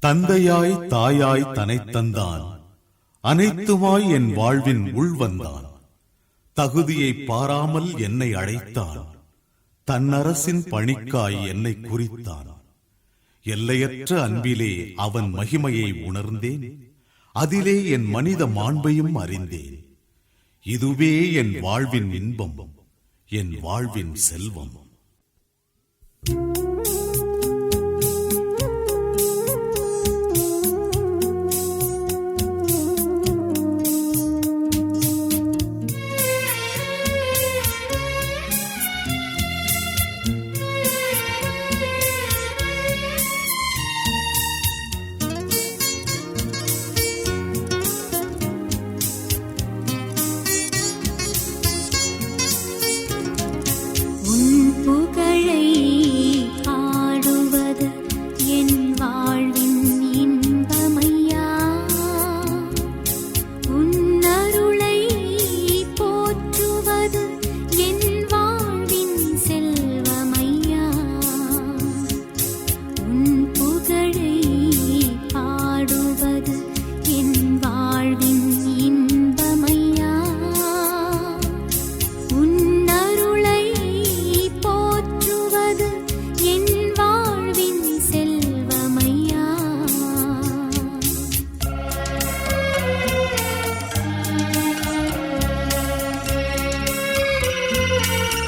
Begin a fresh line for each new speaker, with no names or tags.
தந்தையாய் தாயாய் தனை தந்தான். அனைத்துமாய் என் வாழ்வின் உள்வந்தான் தகுதியை பாராமல் என்னை அழைத்தான். தன்னரசின் பணிக்காய் என்னை குறித்தான். எல்லையற்ற அன்பிலே அவன் மகிமையை உணர்ந்தேன். அதிலே என் மனித மாண்பையும் அறிந்தேன். இதுவே என் வாழ்வின் இன்பம் என் வாழ்வின் செல்வம்.
Thank you.